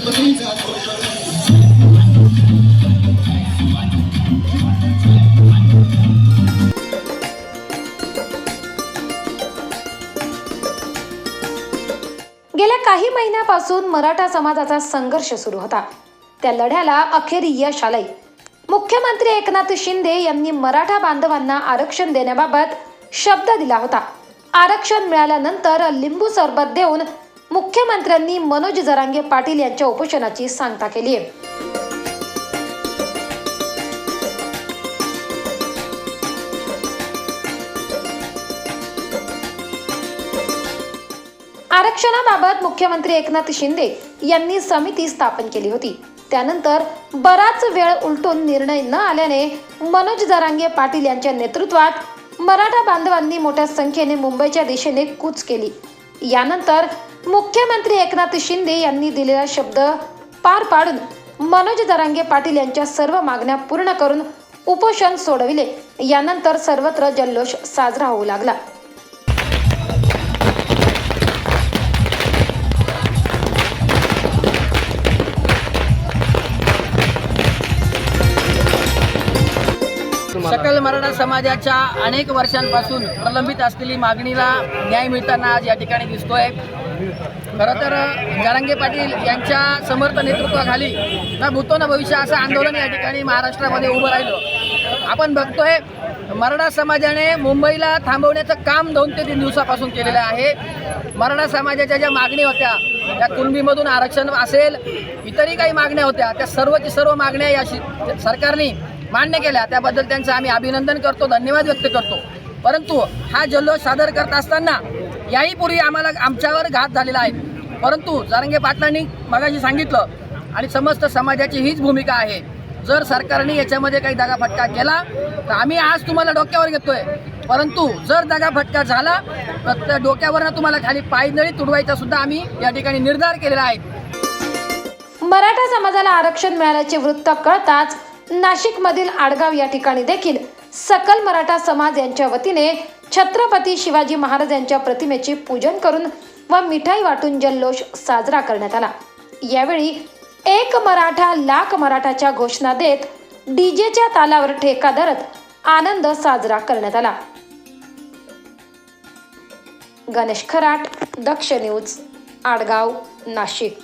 गेल्या काही महिन्यापासून मराठा समाजाचा संघर्ष सुरू होता. त्या लढ्याला अखेर यश आलंय. मुख्यमंत्री एकनाथ शिंदे यांनी मराठा बांधवांना आरक्षण देण्याबाबत शब्द दिला होता. आरक्षण मिळाल्यानंतर लिंबू सरबत देऊन मुख्यमंत्र्यांनी मनोज जरांगे पाटील यांच्या उपोषणाची सांगता केली आहे. आरक्षणाबाबत मुख्यमंत्री एकनाथ शिंदे यांनी समिती स्थापन केली होती. त्यानंतर बराच वेळ उलटून निर्णय न आल्याने मनोज जरांगे पाटील यांच्या नेतृत्वात मराठा बांधवांनी मोठ्या संख्येने मुंबईच्या दिशेने कूच केली. यानंतर मुख्यमंत्री एकनाथ शिंदे यांनी दिलेला शब्द पार पाडून मनोज दरांगे पाटील यांच्या सर्व मागण्या पूर्ण करून उपोषण सोडविले. यानंतर सर्वत्र जल्लोष साजरा होऊ लागला. सकल मराठा समाजाच्या अनेक वर्षांपासून प्रलंबित असलेली मागणीला न्याय मिळताना आज या ठिकाणी दिसतोय. खरं तर जरांगे पाटील यांच्या समर्थ नेतृत्वाखाली ना भूतो ना भविष्य असं आंदोलन या ठिकाणी महाराष्ट्रामध्ये उभं राहिलं. आपण बघतोय मराठा समाजाने मुंबईला थांबवण्याचं काम दोन ते तीन दिवसापासून केलेलं आहे. मराठा समाजाच्या ज्या मागणी होत्या त्या कुणबीमधून आरक्षण असेल इतरही काही मागण्या होत्या त्या सर्वची सर्व मागण्या या सरकारने मान्य केल्या. त्याबद्दल त्यांचं आम्ही अभिनंदन करतो धन्यवाद व्यक्त करतो. परंतु हा जल्लोष सादर करत असताना याही पूर्वी आम्हाला आमच्यावर घात झालेला आहे. परंतु जारंगे पाटलांनी मगाशी सांगितलं आणि समस्त समाजाची हीच भूमिका आहे. जर सरकारने याच्यामध्ये काही दगाफटका केला तर आम्ही आज तुम्हाला डोक्यावर घेतोय. परंतु जर दगाफटका झाला तर त्या डोक्यावरनं तुम्हाला खाली पायदळी तुडवायचा सुद्धा आम्ही या ठिकाणी निर्धार केलेला आहे. मराठा समाजाला आरक्षण मिळाल्याचे वृत्त कळताच नाशिकमधील आडगाव या ठिकाणी देखील सकल मराठा समाज यांच्या वतीने छत्रपती शिवाजी महाराज यांच्या प्रतिमेचे पूजन करून व मिठाई वाटून जल्लोष साजरा करण्यात आला. यावेळी एक मराठा लाख मराठाच्या घोषणा देत डीजेच्या तालावर ठेका धरत आनंद साजरा करण्यात आला. गणेश खराट दक्ष न्यूज आडगाव नाशिक.